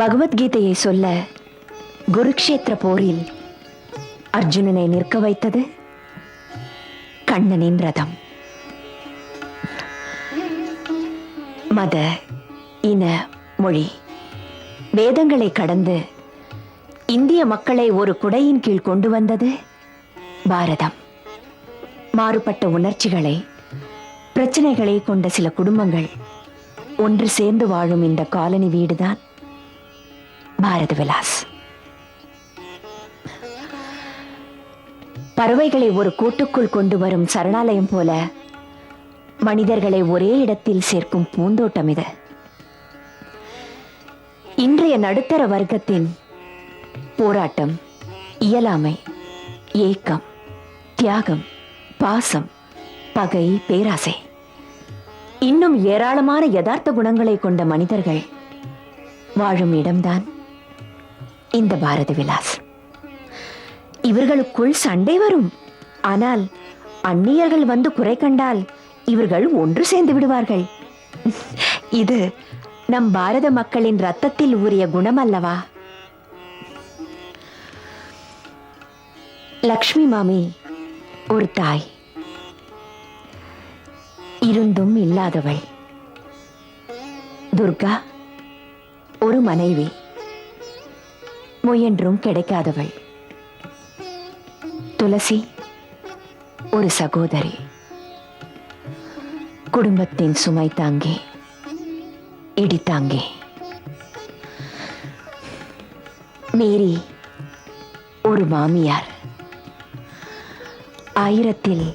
பகவத்கீதையை சொல்ல குருக்ஷேத்திர போரில் அர்ஜுனனை நிற்க வைத்தது கண்ணனின் ரதம். மத இன மொழி வேதங்களை கடந்து இந்திய மக்களை ஒரு குடையின் கீழ் கொண்டு வந்தது பாரதம். மாறுபட்ட உணர்ச்சிகளை பிரச்சனைகளை கொண்ட சில குடும்பங்கள் ஒன்று சேர்ந்து வாழும் இந்த காலனி வீடுதான். பாரத விலாஸ். பறவைகளை ஒரு கூட்டுக்குள் கொண்டு வரும் சரணாலயம் போல மனிதர்களை ஒரே இடத்தில் சேர்க்கும் பூந்தோட்டம் இது. இன்றைய நடுத்தர வர்க்கத்தின் போராட்டம் இயலாமை ஏக்கம் தியாகம் பாசம் பகை பேராசை. இன்னும் ஏராளமான யதார்த்த குணங்களை கொண்ட மனிதர்கள் வாழும் இடம்தான் இந்த பாரத விலாஸ். இவர்களுக்குள் சண்டை வரும். ஆனால் அந்நியர்கள் வந்து குறை கண்டால் இவர்கள் ஒன்று சேர்ந்து விடுவார்கள். இது நம் பாரத மக்களின் ரத்தத்தில் ஊறிய குணம் அல்லவா லக்ஷ்மி மாமி ஒரு தாய். இருந்தும் இல்லாதவள். துர்கா ஒரு மனைவி. முயன்றும் கிடைக்காதவள். துளசி ஒரு சகோதரி. குடும்பத்தின் சுமை தாங்கி இடித்தாங்கி மேரி ஒரு மாமியார். ஆயிரத்தில்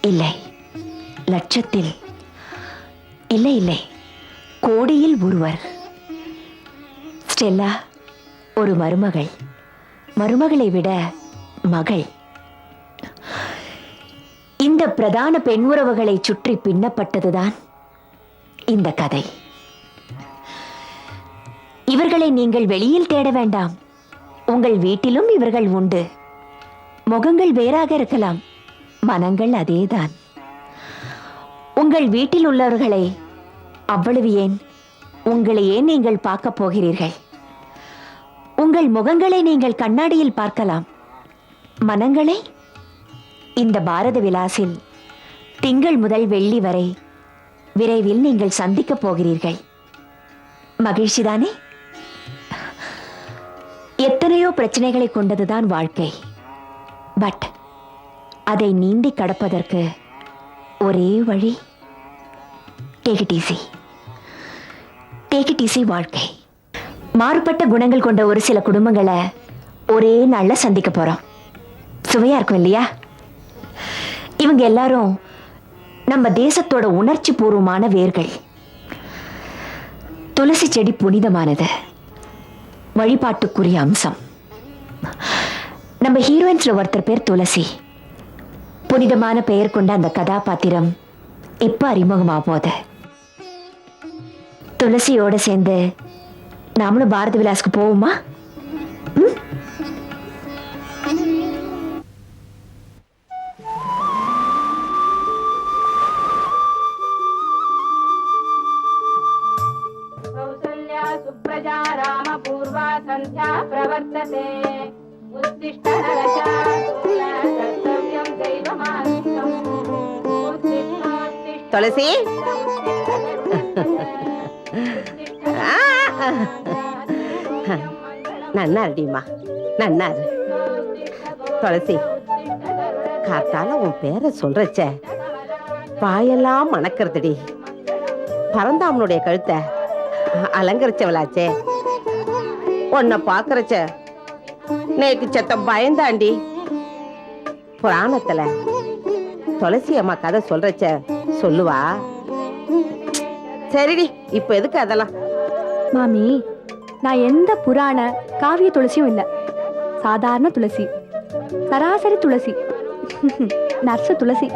இல்லை லட்சத்தில் இல்லை இல்லை. கோடியில் ஒருவர். ஸ்டெல்லா ஒரு மருமகள். மருமகளை விட மகள். இந்த பிரதான பெண் உறவுகளை சுற்றி பின்னப்பட்டதுதான் இந்த கதை. இவர்களை நீங்கள் வெளியில் தேட வேண்டாம். உங்கள் வீட்டிலும் இவர்கள் உண்டு. முகங்கள் வேறாக இருக்கலாம். மனங்கள் அதேதான். உங்கள் வீட்டில் உள்ளவர்களை அவ்வளவு ஏன்? உங்களையே நீங்கள் பார்க்கப் போகிறீர்கள்? உங்கள் முகங்களை நீங்கள் கண்ணாடியில் பார்க்கலாம். மனங்களை இந்த பாரத விலாசில் திங்கள் முதல் வெள்ளி வரை விரைவில் நீங்கள் சந்திக்கப் போகிறீர்கள். மகிழ்ச்சிதானே எத்தனையோ பிரச்சனைகளை கொண்டதுதான் வாழ்க்கை. பட் அதை நீந்தி கடப்பதற்கு ஒரே வழி take it easy take it easy வாழ்க்கை. மாறுபட்ட குணங்கள் கொண்ட ஒரு சில குடும்பங்களை ஒரே நாள்ல சந்திக்க போறோம். சுவையா இருக்கும் இல்லையா? இவங்க எல்லாரும் நம்ம தேசத்தோட உணர்ச்சி பூர்வமான வேர்கள். துளசி செடி புனிதமானது. வழிபாட்டுக்குரிய அம்சம். நம்ம ஹீரோயின்ஸ்ல ஒருத்தர் பேர் துளசி. புனிதமான பெயர் கொண்ட அந்த கதாபாத்திரம் இப்ப அறிமுகமாக போது துளசியோட சேர்ந்து நாமளும் பாரத விலாஸ்க்கு போவோமா कौसल्या सुप्रजा रामपूर्वा सन्ध्या प्रवर्तते उत्तिष्ठ नरशार्दूल நன்னா இருடிமா நன்னா இரு துளசி காத்தால உன் பேரை சொல்றச்ச. பாயெல்லாம் மணக்கிறதுடி. பரந்தாமனுடைய கழுத்தை அலங்கரிச்சவளாச்சே. உன்னை பாக்குறச்ச. நேக்கு செத்தம் பயந்தாண்டி. புராணத்துல துளசி அம்மா கதை சொல்றச்ச. சொல்லுவா. சரிடி இப்ப எதுக்கு அதெல்லாம்? மாமி நான் எந்த புராண காவிய துளசியும் இல்லை. சாதாரண துளசி. சராசரி துளசி. நர்ச துளசி.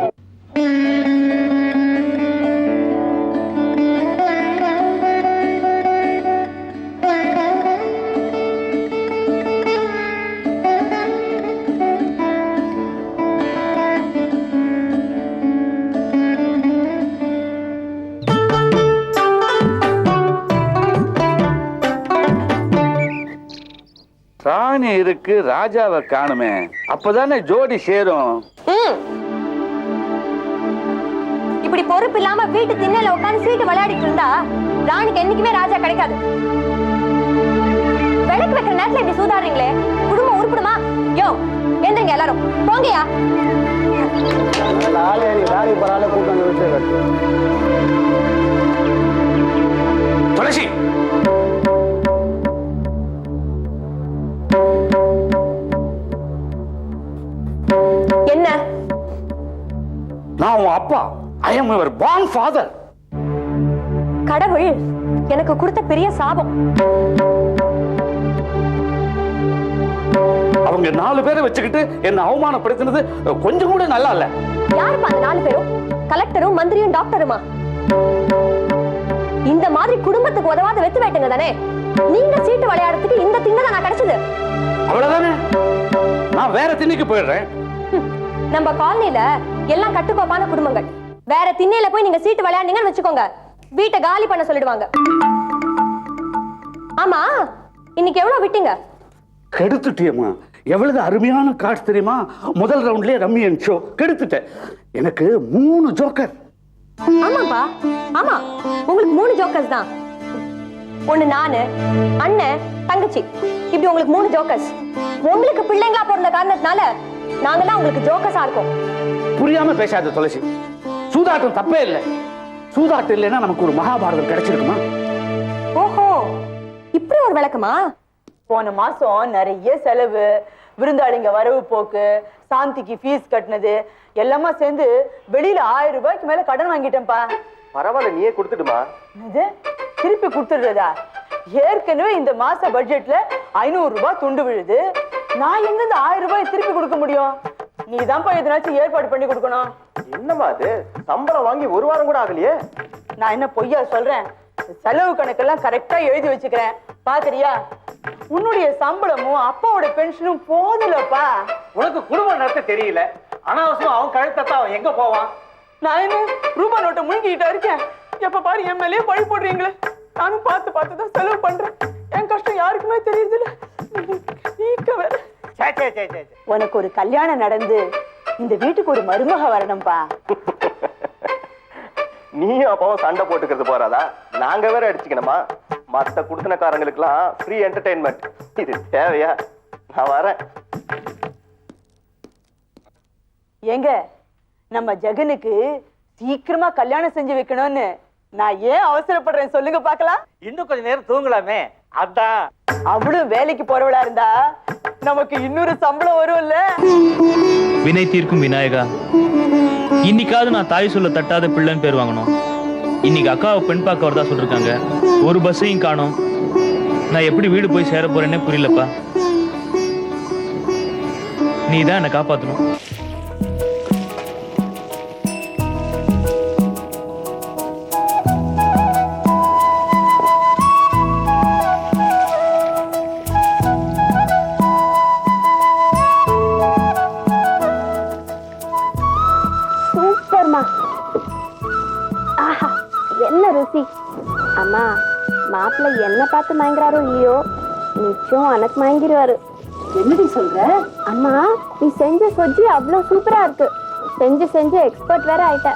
ராணி இருக்கு ராஜாவை காணுமே. அப்பதானே ஜோடி சேரும். ம். இப்படி பொறுப்பு இல்லாம வீட்டு திண்ணல உட்கார்ந்து சீட்டு விளையாடிட்டு இருந்தா ராணிக்கு என்னைக்குமே ராஜா கிடைக்காது. விளக்கு வைக்கிற நேரத்துல இப்படி சூதாடுறீங்களே? குடும்பம் உருப்பிடுமா? யோ எந்திரிங்க எல்லாரும். போங்கயா துளசி நான் உன் அப்பா. I am your born father கடவுள் எனக்கு கொடுத்த பெரிய சாபம். அவங்க நாலு பேரை வச்சுக்கிட்டு என்ன அவமானப்படுத்தினது கொஞ்சம் கூட நல்லா இல்ல. யாருப்பா அந்த நாலு பேரும்? கலெக்டரும் மந்திரியும் டாக்டருமா? இந்த மாதிரி குடும்பத்துக்கு உதவாத வெத்து வேட்டுங்க தானே? நீங்க சீட்டு விளையாடுறதுக்கு இந்த திண்ணை நான் கிடைச்சது. அவ்வளவுதானே? நான் வேற திண்ணைக்கு போயிடுறேன். நம்ம காலனில எல்லாம் கட்டுக்கோப்பான குடும்பங்கள். வேற திண்ணையில போய் நீங்க சீட்டு விளையாடுனீங்கன்னு வச்சுக்கோங்க. வீட்டை காலி பண்ண சொல்லிடுவாங்க. ஆமா இன்னைக்கு எவ்வளவு விட்டீங்க? கெடுத்துட்டியம்மா. எவ்வளவு அருமையான கார்ட்ஸ் தெரியுமா? முதல் ரவுண்ட்லயே ரம்மியன் ஷோ. கெடுத்துட்டேன். எனக்கு மூணு ஜோக்கர் ஆமாப்பா ஆமா. உங்களுக்கு மூணு ஜோக்கர்ஸ் தான். ஒண்ணு நானு அண்ணன் தங்கச்சி. இப்படி உங்களுக்கு மூணு ஜோக்கர்ஸ் உங்களுக்கு பிள்ளைங்களா பிறந்த காரணத்தினால நாங்க தான் உங்களுக்கு ஜோக்கர்ஸா இருக்கோம். புரியாம பேசாத துளசி. சூதாட்டம் தப்பே இல்லை. சூதாட்டம் இல்லைன்னா நமக்கு ஒரு மகாபாரதம் கிடைச்சிருக்குமா? ஓஹோ இப்படி ஒரு விளக்கமா? போன மாசம் நிறைய செலவு விருந்தாளிங்க வரவு போக்கு சாந்திக்கு ஃபீஸ் கட்டினது எல்லாமே சேர்ந்து வெளியில ஆயிரம் ரூபாய்க்கு மேல கடன் வாங்கிட்டேன்ப்பா. பரவாயில்ல நீயே கொடுத்துடுமா இது திருப்பி கொடுத்துடுறதா? ஏற்கனவே இந்த மாச பட்ஜெட்ல ஐநூறு ரூபாய் துண்டு விழுது. நான் எங்க இந்த ஆயிரம் ரூபாய் திருப்பி கொடுக்க முடியும்? நீ தான்ப்பா எதனாச்சும் ஏற்பாடு பண்ணி கொடுக்கணும். என்னம்மா அது? சம்பளம் வாங்கி ஒரு வாரம் கூட ஆகலையே. நான் என்ன பொய்யா சொல்றேன்? செலவு கணக்கெல்லாம் கரெக்டா எழுதி வச்சுக்கிறேன். பாக்குறியா? உன்னுடைய சம்பளமும் அப்பாவோட பென்ஷனும் போதலப்பா. உனக்கு குடும்பம் நடத்த தெரியல. அனாவசியம் அவன் கழுத்தத்தான் அவன் எங்க போவான்? நான் என்ன ரூபா நோட்டை முழுங்கிட்டா இருக்கேன்? எப்ப பாரு என் மேலயே பழி போடுறீங்களே. நானும் பார்த்து பார்த்து தான் செலவு பண்றேன். என் கஷ்டம் யாருக்குமே தெரியுது இல்ல நீக்க வேற சே சே சே சே சே. உனக்கு ஒரு கல்யாணம் நடந்து இந்த வீட்டுக்கு ஒரு மருமக வரணும்பா. நீயும் அப்பாவும் சண்டை போட்டுக்கிறது போறாதா? நாங்க வேற அடிச்சுக்கணுமா? மத்த குடுத்தனக்காரங்களுக்குலாம் ஃப்ரீ என்டர்டைன்மெண்ட் இது தேவையா? நான் வரேன். ஏங்க நம்ம ஜெகனுக்கு சீக்கிரமா கல்யாணம் செஞ்சு வைக்கணும்னு நான் ஏன் அவசரப்படுறேன்? சொல்லுங்க பார்க்கலாம். இன்னும் கொஞ்ச நேரம் தூங்கலாமே. அதான். அவளும் வேலைக்கு போறவளா இருந்தா நமக்கு இன்னொரு சம்பளம் வரும்ல வினை தீர்க்கும் விநாயகா இன்னைக்காவது நான் தாய் சொல்ல தட்டாத பிள்ளைன்னு பேர் வாங்கணும். இன்னைக்கு அக்காவை பெண் பார்க்க வரதா சொல்லிருக்காங்க. ஒரு பஸ்ஸையும் காணும். நான் எப்படி வீடு போய் சேர போறேன்னே புரியலப்பா. நீ தான் என்னை காப்பாத்தணும். மயங்குறாரோ இல்லையோ நிச்சயம் எனக்கு மயங்கிடுவாரு என்னடி சொல்ற? அம்மா நீ செஞ்ச சொஜ்ஜி அவ்வளோ சூப்பரா இருக்கு. செஞ்சு செஞ்சு எக்ஸ்பர்ட் வேற ஆயிட்ட.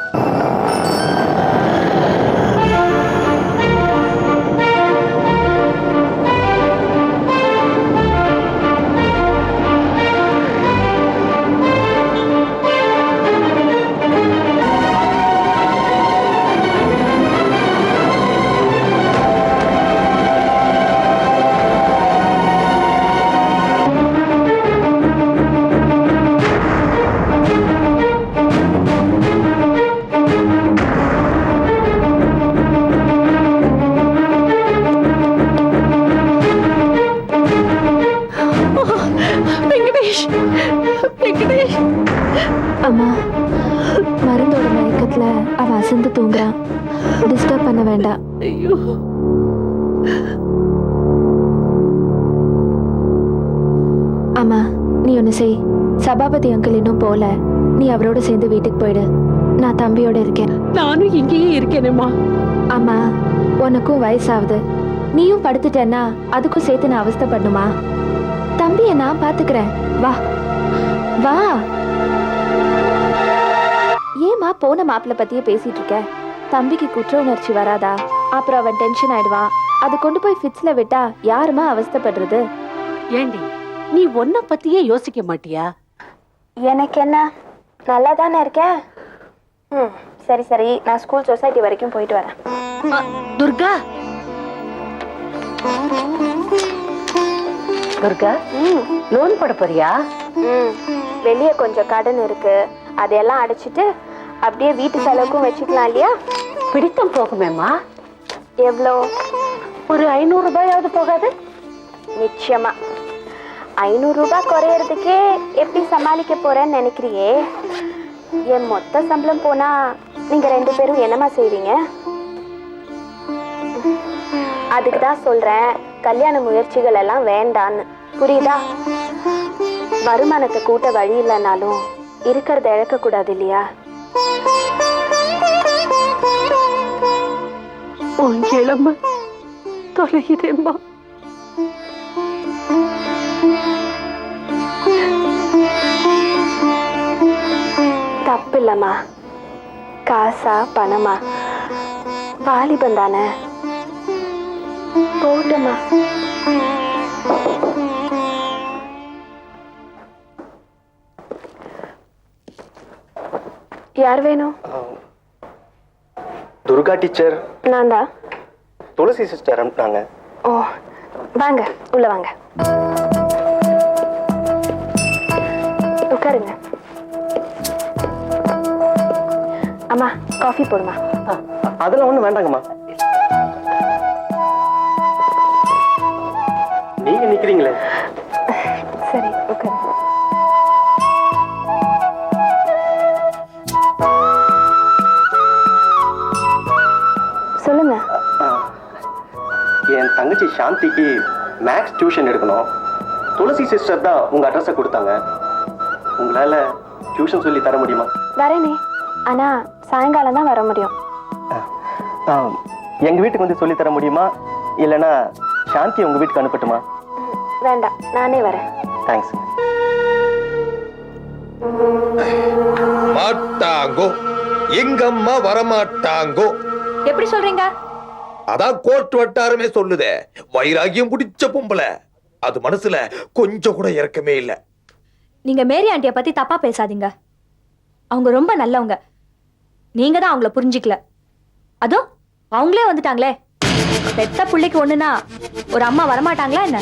சேர்ந்து வீட்டுக்கு போயிடு. நான் தம்பியோட இருக்கேன். நானும் இங்கேயே இருக்கேனேம்மா. அம்மா உனக்கும் வயசாகுது. நீயும் படுத்துட்டேன்னா அதுக்கும் சேர்த்து நான் அவஸ்தைப்படணுமா? தம்பியை நான் பாத்துக்கிறேன். வா. வா. ஏமா போன மாப்பிள்ள பத்தியே பேசிட்டு இருக்க? தம்பிக்கு குற்ற உணர்ச்சி வராதா? அப்புறம் அவன் டென்ஷன் ஆயிடுவான். அதை கொண்டு போய் ஃபிட்ஸ்ல விட்டா யாருமா அவஸ்தைப்படுறது? ஏண்டி நீ ஒன்ன பத்தியே யோசிக்க மாட்டியா? எனக்கு என்ன? நல்லா தானே இருக்கேன் ம் சரி சரி. நான் ஸ்கூல் சொசைட்டி வரைக்கும் போயிட்டு வரேன். துர்கா? துர்கா லோன் போட போறியா? ம் வெளியே கொஞ்சம் கடன் இருக்கு. அதையெல்லாம் அடைச்சிட்டு அப்படியே வீட்டு செலவுக்கும் வச்சுக்கலாம் இல்லையா? பிடித்தம் போகுமேம்மா. எவ்வளோ? ஒரு ஐநூறு ரூபாயாவது போகாது. நிச்சயமா. ஐநூறு ரூபாய் குறையறதுக்கே எப்படி சமாளிக்க போறேன்னு நினைக்கிறியே? என் மொத்த சம்பளம் போனா நீங்க ரெண்டு பேரும் என்னமா செய்வீங்க? அதுக்கு தான் சொல்றேன் கல்யாண முயற்சிகள் எல்லாம் வேண்டான்னு. புரியுதா? வருமானத்தை கூட்ட வழி இல்லைனாலும் இருக்கிறத இழக்க கூடாது இல்லையா? உன் இளம தொலைகிறேம்மா தப்பு இல்லம்மா காசா பணமா? வாலிபம் தானே போட்டுமா. யார் வேணும்? துர்கா டீச்சர். நான் தான் துளசி சிஸ்டர் அனுப்புனாங்க. ஓ வாங்க உள்ள வாங்க. உட்காருங்க. அம்மா காஃபி போடுமா. அதெல்லாம் ஒண்ணும் வேண்டாங்கம்மா. நீங்க நிக்கிறீங்களே? சரி உட்காருங்க சொல்லுங்க. என் தங்கச்சி சாந்திக்கு மேக்ஸ் டியூஷன் எடுக்கணும். துளசி சிஸ்டர் தான் உங்க அட்ரஸை கொடுத்தாங்க. உங்களால டியூஷன் சொல்லி தர முடியுமா? வரேனே. ஆனா சாயங்காலம் தான் வர முடியும். எங்க வீட்டுக்கு வந்து சொல்லி தர முடியுமா? இல்லைன்னா சாந்தி உங்க வீட்டுக்கு அனுப்பட்டுமா? வேண்டாம் நானே வரேன். தேங்க்ஸ் மாட்டாங்கோ. எங்கம்மா வரமாட்டாங்கோ. எப்படி சொல்றீங்க? அதான் கோர்ட் வட்டாரமே சொல்லுதே. வைராகியம் பிடிச்ச பொம்பளை. அது மனசுல கொஞ்சம் கூட இறக்கமே இல்ல. நீங்க மேரி ஆண்டிய பத்தி தப்பா பேசாதீங்க. அவங்க ரொம்ப நல்லவங்க. நீங்க தான் அவங்கள புரிஞ்சிக்கல. அதோ அவங்களே வந்துட்டாங்களே. பெத்த பிள்ளைக்கு ஒண்ணுனா ஒரு அம்மா வரமாட்டாங்களா என்ன?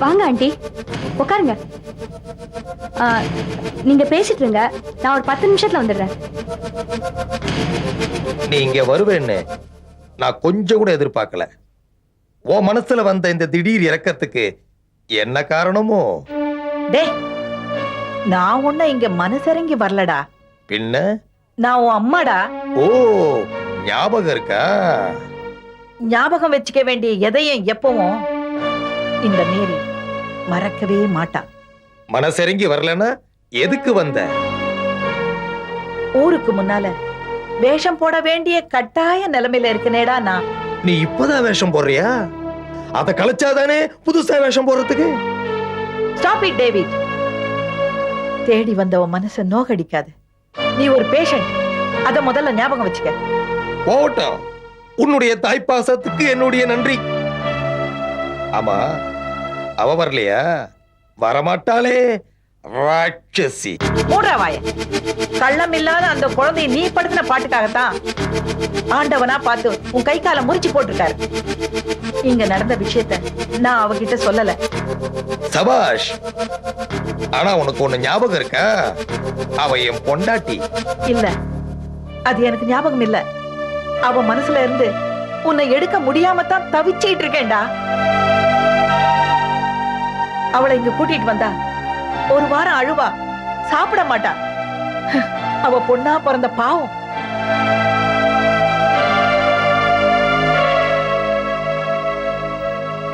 வாங்க ஆண்டி. உட்காருங்க ஆ, நீங்க பேசிட்டு இருங்க. நான் ஒரு பத்து நிமிஷத்துல வந்துடுறேன். நீ இங்க வருவேன்னு நான் கொஞ்சம் கூட எதிர்பார்க்கல. உன் மனசுல வந்த இந்த திடீர் இறக்கத்துக்கு என்ன காரணமோ? டே நான் உன்ன இங்க மனசிறங்கி வரலடா. பின்ன? நான் உன் அம்மாடா. ஓ ஞாபகம் இருக்கா? ஞாபகம் வச்சுக்க வேண்டிய எதையும் எப்பவும் இந்த மீறி மறக்கவே மாட்டா. மனசிறங்கி வரலன்னா எதுக்கு வந்த? ஊருக்கு முன்னால வேஷம் போட வேண்டிய கட்டாய நிலைமையில இருக்கனேடா நான். நீ இப்பதான் வேஷம் போடுறியா? அத கலைச்சாதானே புதுசா வேஷம் போடுறதுக்கு? ஸ்டாப் இட் டேவிட் தேடி வந்த உன் மனசை நோகடிக்காது. நீ ஒரு பேஷண்ட் அத முதல்ல ஞாபகம் வச்சுக்க. போகட்டும். உன்னுடைய தாய்ப்பாசத்துக்கு என்னுடைய நன்றி. ஆமா அவ வரலையா? வரமாட்டாளே. ராட்சசி. மூடுறா வாய. கள்ளம் இல்லாத அந்த குழந்தைய நீ படுத்தின பாட்டுக்காகத்தான் ஆண்டவனா பார்த்து உன் கை காலை முறிச்சு போட்டிருக்காரு. இங்க நடந்த விஷயத்த நான் அவகிட்ட சொல்லல. சபாஷ் ஆனா உனக்கு ஒண்ணு ஞாபகம் இருக்கா? அவ என் பொண்டாட்டி. இல்ல. அது எனக்கு ஞாபகம் இல்ல. அவ மனசுல இருந்து உன்னை எடுக்க முடியாம தான் தவிச்சிட்டு இருக்கேன்டா. அவளை இங்க கூட்டிட்டு வந்தா ஒரு வாரம் அழுவா. சாப்பிட மாட்டா. அவ பொண்ணா பிறந்த பாவம்.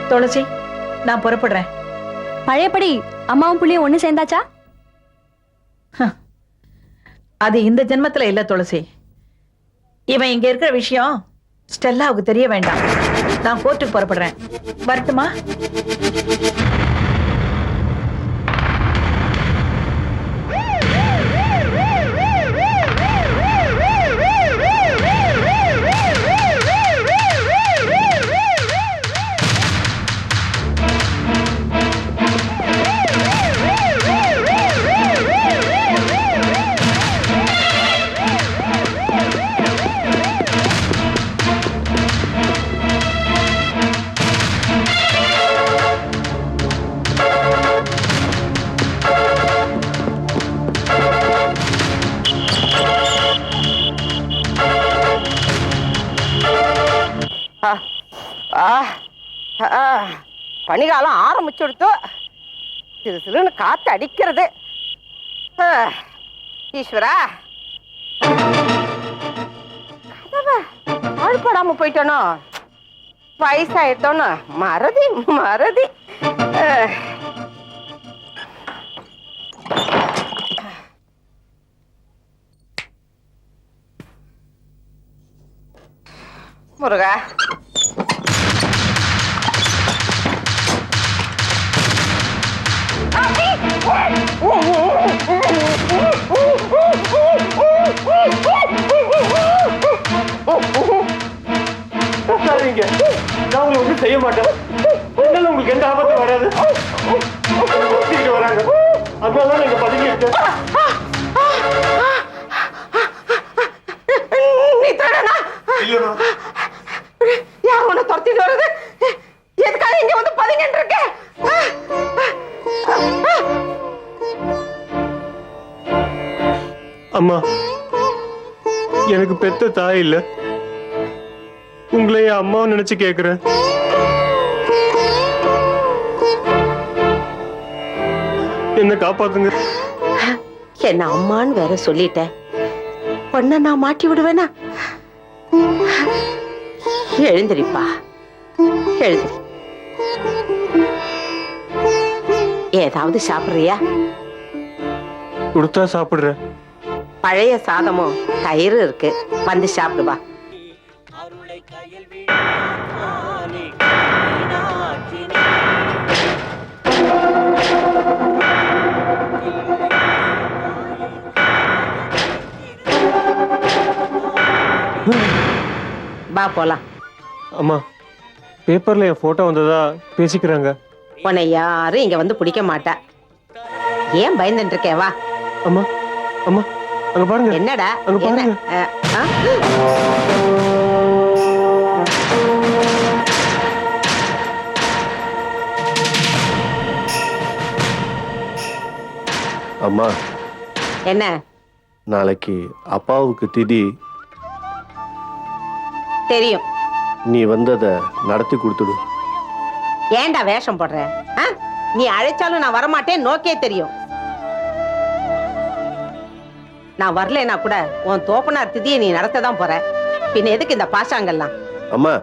துளசி நான் புறப்படுறேன். பழையபடி அம்மாவும் புள்ளியும் ஒண்ணு சேர்ந்தாச்சா? அது இந்த ஜென்மத்துல இல்ல துளசி. இவன் இங்க இருக்கிற விஷயம் ஸ்டெல்லாவுக்கு தெரிய வேண்டாம். நான் கோர்ட்டுக்கு புறப்படுறேன். வரட்டுமா? சிறு சிறுன்னு காத்து அடிக்கிறது. ஈஸ்வரா. கதவை ஆழ்படாம போயிட்டானோ? வயசாயிட்டோன்னு மறதி மறதி. முருகா. கத்தாதீங்க நான் ஒன்றும் செய்ய மாட்டேன். என்னால உங்களுக்கு எந்த ஆபத்தும் வராது. ஒத்திக்கிட்டு வராங்க. அதனால தான் நீங்க பதுங்கி இருக்கேன் நீ திருடனா இல்லைம்மா யார் உன்னை துரத்திட்டு வருது எதுக்காக இங்க வந்து பதுங்கிட்டு இருக்க? அம்மா எனக்கு பெத்த தாய் இல்ல. உங்களை அம்மாவை நினைச்சு கேக்குறேன். என்ன காப்பாத்துங்க. என்ன அம்மான்னு வேற சொல்லிட்டேன் பொண்ண நான் மாட்டி விடுவேனா? எழுந்திரிப்பா. எழுந்திரி. ஏதாவது சாப்பிடுறியா? கொடுத்தா சாப்பிடுறேன். பழைய சாதமும் தயிர் இருக்கு. வந்து சாப்பிடுவா வா. போலாம். அம்மா பேப்பர்ல என் போட்டோ வந்ததா பேசிக்கிறாங்க. உன்னை யாரும் இங்க வந்து பிடிக்க மாட்டா. ஏன் பயந்துட்டு இருக்கே வா. அம்மா அம்மா. அங்க பாருங்க. என்னடா? அங்க என்ன? பாருங்க. அம்மா. என்ன? நாளைக்கு அப்பாவுக்கு திதி. தெரியும். நீ வந்ததை நடத்தி கொடுத்துடு. ஏன்டா வேஷம் போடுற? ஆ? நீ அழைச்சாலும் நான் வரமாட்டேன் நோக்கே தெரியும். நான் வரலைன்னா கூட உன் தோப்பனார் திதியை நீ நடத்த தான் போற. பின்ன எதுக்கு இந்த பாசாங்கெல்லாம் அம்மா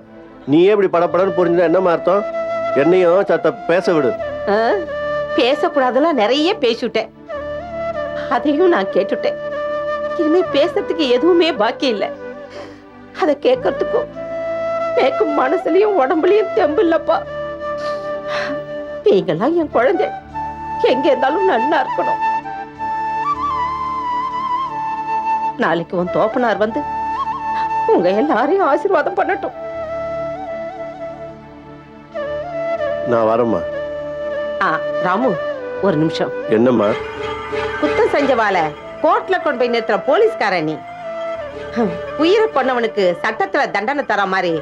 நீயே இப்படி படப்படன்னு புரிஞ்சுதா என்னம்மா அர்த்தம்? என்னையும் சத்த பேச விடு? பேசக்கூடாதெல்லாம் நிறைய பேசிவிட்டேன். அதையும் நான் கேட்டுட்டேன் இனிமே பேசுறதுக்கு எதுவுமே பாக்கி இல்லை. அதை கேட்கறதுக்கும் கேட்கும் மனசுலயும் உடம்புலயும் தெம்பு இல்லப்பா. நீங்கெல்லாம் என் குழந்தை. எங்க இருந்தாலும் நன்னா இருக்கணும். நாளைக்கு உன் தோப்பனார் வந்து உங்க எல்லாரையும் ஆசீர்வாதம் பண்ணட்டும். நான் வரேம்மா. ஆ ராமு ஒரு நிமிஷம். என்னம்மா? குத்தம் செஞ்சவால கோர்ட்ல கொண்டு போய் நிறுத்துற போலீஸ்கார நீ. உயிரை கொன்னவனுக்கு சட்டத்துல தண்டனை தர மாதிரி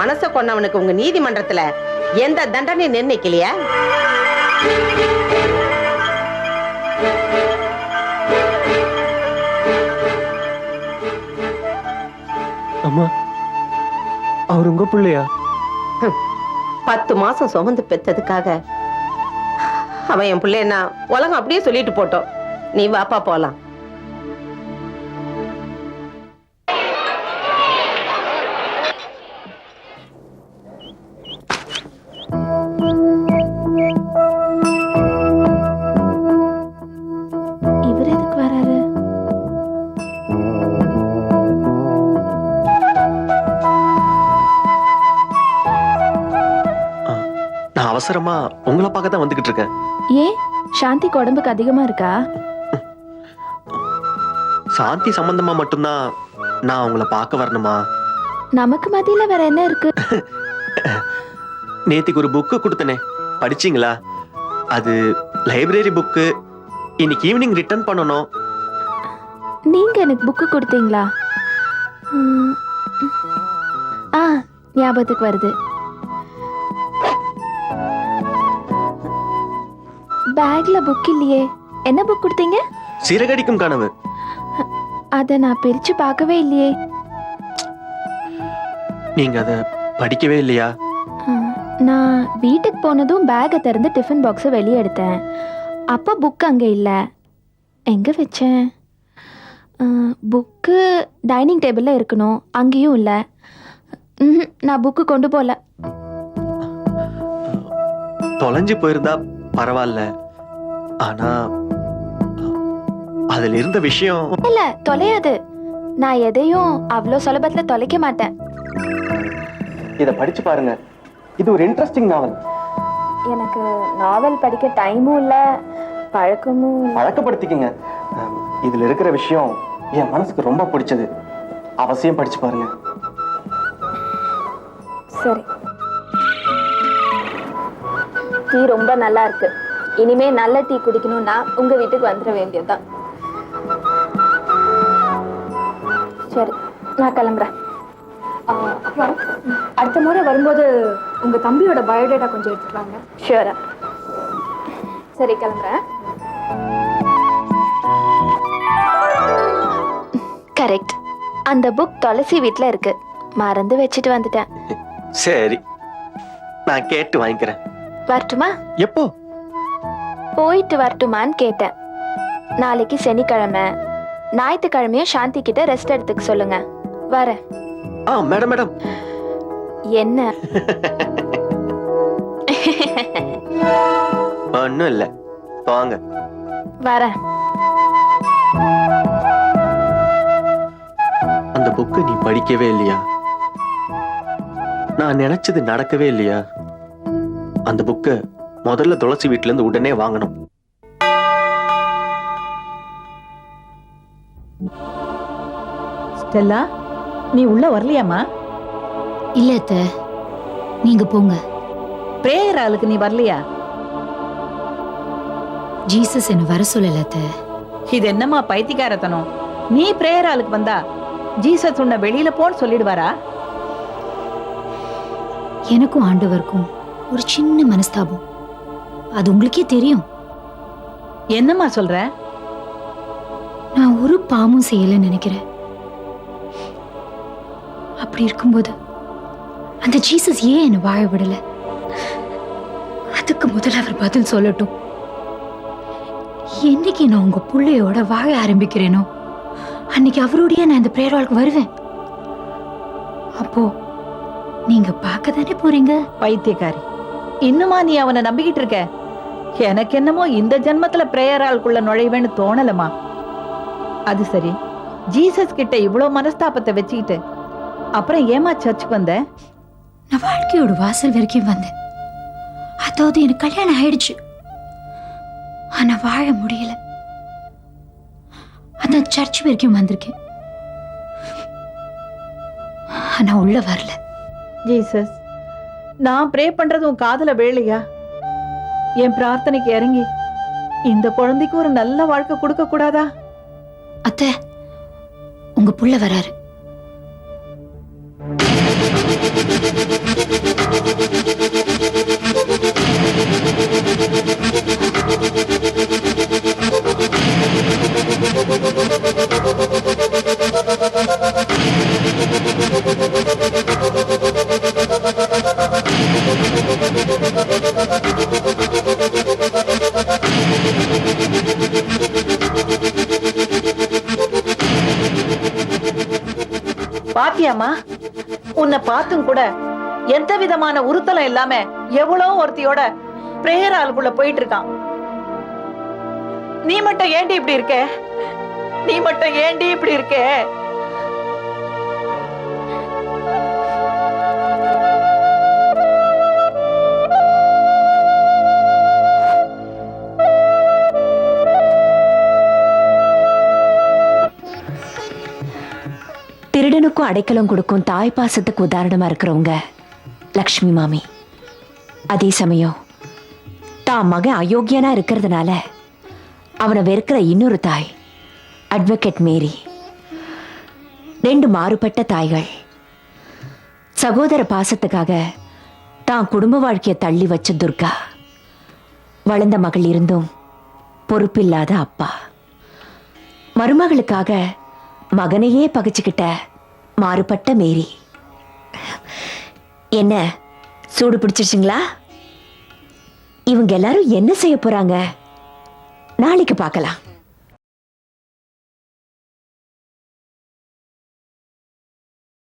மனச கொன்னவனுக்கு உங்க நீதிமன்றத்துல எந்த தண்டனையும் நிர்ணயிக்கலையா? அம்மா. அவர் உங்க பிள்ளையா? பத்து மாசம் சுமந்து பெத்ததுக்காக அவன் என் பிள்ளைன்னா உலகம் அப்படியே சொல்லிட்டு போட்டோம். நீ வாப்பா போலாம். தான் வந்துகிட்டு இருக்கேன் ஏன் சாந்திக்கு உடம்புக்கு அதிகமா இருக்கா? சாந்தி சம்பந்தமா மட்டும்தான் நான் உங்களை பார்க்க வரணுமா? நமக்கு மத்தியில வேற என்ன இருக்கு? நேத்திக்கு ஒரு புக்கு கொடுத்தனே. படிச்சீங்களா? அது லைப்ரரி புக்கு இன்னைக்கு ஈவினிங் ரிட்டர்ன் பண்ணணும். நீங்க எனக்கு புக்கு கொடுத்தீங்களா? ஆ ஞாபகத்துக்கு வருது. பேக்ல புக் இல்லையே. என்ன புக் கொடுத்தீங்க? சிறகடிக்கும் கனவு. அத நான் பிரிச்சு பார்க்கவே இல்லையே. நீங்க அதை படிக்கவே இல்லையா? நான் வீட்டுக்கு போனதும் பேக்கை திறந்து டிஃபன் பாக்ஸை வெளியே எடுத்தேன். அப்போ புக் அங்கே இல்லை. எங்கே வச்சேன்? புக்கு டைனிங் டேபிளில் இருக்கணும். அங்கேயும் இல்லை. ம்ஹும், நான் புக்கு கொண்டு போகல தொலைஞ்சு போயிருந்தா பரவாயில்ல. ஆனா அதுல இருந்த விஷயம் இல்லை தொலையாது. நான் எதையும் அவ்வளோ சுலபத்தில் தொலைக்க மாட்டேன். இதை படிச்சு பாருங்க. இது ஒரு இன்ட்ரெஸ்டிங் நாவல் எனக்கு நாவல் படிக்க டைமும் இல்லை பழக்கமும் பழக்கப்படுத்திக்கங்க. இதுல இருக்கிற விஷயம் என் மனசுக்கு ரொம்ப பிடிச்சது. அவசியம் படிச்சு பாருங்க. சரி. டீ ரொம்ப நல்லா இருக்கு. இனிமே நல்ல டீ குடிக்கணும்னா உங்க வீட்டுக்கு வந்துட வேண்டியதுதான். சரி நான் கிளம்புறேன். அப்புறம் அடுத்த முறை வரும்போது உங்க தம்பியோட பயோடேட்டா கொஞ்சம் எடுத்துக்கலாங்க ஷியூரா சரி கிளம்புறேன். கரெக்ட் அந்த புக் துளசி வீட்டில் இருக்கு. மறந்து வச்சுட்டு வந்துட்டேன். சரி நான் கேட்டு வாங்கிக்கிறேன். வரட்டுமா? எப்போ? போயிட்டு வரட்டுமான்னு கேட்டேன். நாளைக்கு சனிக்கிழமை. ஞாயிற்றுக்கிழமையும் சாந்தி கிட்ட ரெஸ்ட் எடுத்துக்க சொல்லுங்க. வரேன். ஆ மேடம் மேடம். என்ன? ஒன்றும் இல்லை. வாங்க. வரேன். அந்த புக்கை நீ படிக்கவே இல்லையா? நான் நினைச்சது நடக்கவே இல்லையா? அந்த புக்கை முதல்ல துளசி வீட்டுல இருந்து உடனே வாங்கணும். ஸ்டெல்லா நீ உள்ள வரலையாம்மா? இல்ல அத்த. நீங்க போங்க. பிரேயர் ஆளுக்கு நீ வரலையா? ஜீசஸ் என்ன வர சொல்லல அத்த. இது என்னம்மா பைத்தியக்காரத்தனம்? நீ பிரேயர் ஆளுக்கு வந்தா ஜீசஸ் உன்னை வெளியில போன்னு சொல்லிடுவாரா? எனக்கும் ஆண்டவருக்கும் ஒரு சின்ன மனஸ்தாபம். அது உங்களுக்கே தெரியும். என்னம்மா சொல்ற? நான் ஒரு பாவமும் செய்யலைன்னு நினைக்கிறேன். அப்படி இருக்கும்போது அந்த ஜீசஸ் ஏன் என்னை வாழ விடல? அதுக்கு முதல்ல அவர் பதில் சொல்லட்டும். என்னைக்கு நான் உங்க பிள்ளையோட வாழ ஆரம்பிக்கிறேனோ அன்னைக்கு அவரோடய நான் இந்த பிரேராளுக்கு வருவேன். அப்போ நீங்க பார்க்க தானே போறீங்க? பைத்தியக்காரி இன்னுமா நீ அவனை நம்பிக்கிட்டு இருக்க? எனக்கு என்னமோ இந்த ஜென்மத்துல பிரேயர் ஆளுக்குள்ள நுழைவேன்னு தோணலமா? அது சரி. ஜீசஸ் கிட்ட இவ்ளோ மனஸ்தாபத்தை வச்சுக்கிட்டு அப்புறம் ஏமா சர்ச்சுக்கு வந்த? நான் வாழ்க்கையோட வாசல் வரைக்கும் வந்தேன். அதாவது எனக்கு கல்யாணம் ஆயிடுச்சு. ஆனா வாழ முடியல. அதான் சர்ச் வரைக்கும் வந்திருக்கேன். ஆனா உள்ள வரல. ஜீசஸ் நான் ப்ரே பண்றது உன் காதுல வேலையா என் பிரார்த்தனைக்கு இறங்கி இந்த குழந்தைக்கு ஒரு நல்ல வாழ்க்கை கொடுக்க கூடாதா? அத்தை உங்க புள்ள வராரு. பாத்தியாமா உன்னை பார்த்தும் கூட எந்த விதமான உறுத்தலும் இல்லாம எவ்வளோ ஒருத்தியோட பிரேயர் ஆளுக்குள்ள போயிட்டு இருக்கான் நீ மட்டும் ஏண்டி இப்படி இருக்க? நீ மட்டும் ஏண்டி இப்படி இருக்க? திருடனுக்கும் அடைக்கலம் கொடுக்கும் தாய் பாசத்துக்கு உதாரணமா இருக்கிறவங்க லக்ஷ்மி மாமி. அதே சமயம் தான் மகன் அயோக்கியனா இருக்கிறதுனால அவனை வெறுக்கிற இன்னொரு தாய் அட்வொகேட் மேரி. ரெண்டு மாறுபட்ட தாய்கள். சகோதர பாசத்துக்காக தான் குடும்ப வாழ்க்கையை தள்ளி வச்ச துர்கா. வளர்ந்த மகள் இருந்தும் பொறுப்பில்லாத அப்பா. மருமகளுக்காக மகனையே பகைச்சுக்கிட்ட மாறுபட்ட மேரி. என்ன சூடு பிடிச்சிருச்சுங்களா? இவங்க எல்லாரும் என்ன செய்ய போறாங்க? நாளைக்கு பார்க்கலாம்.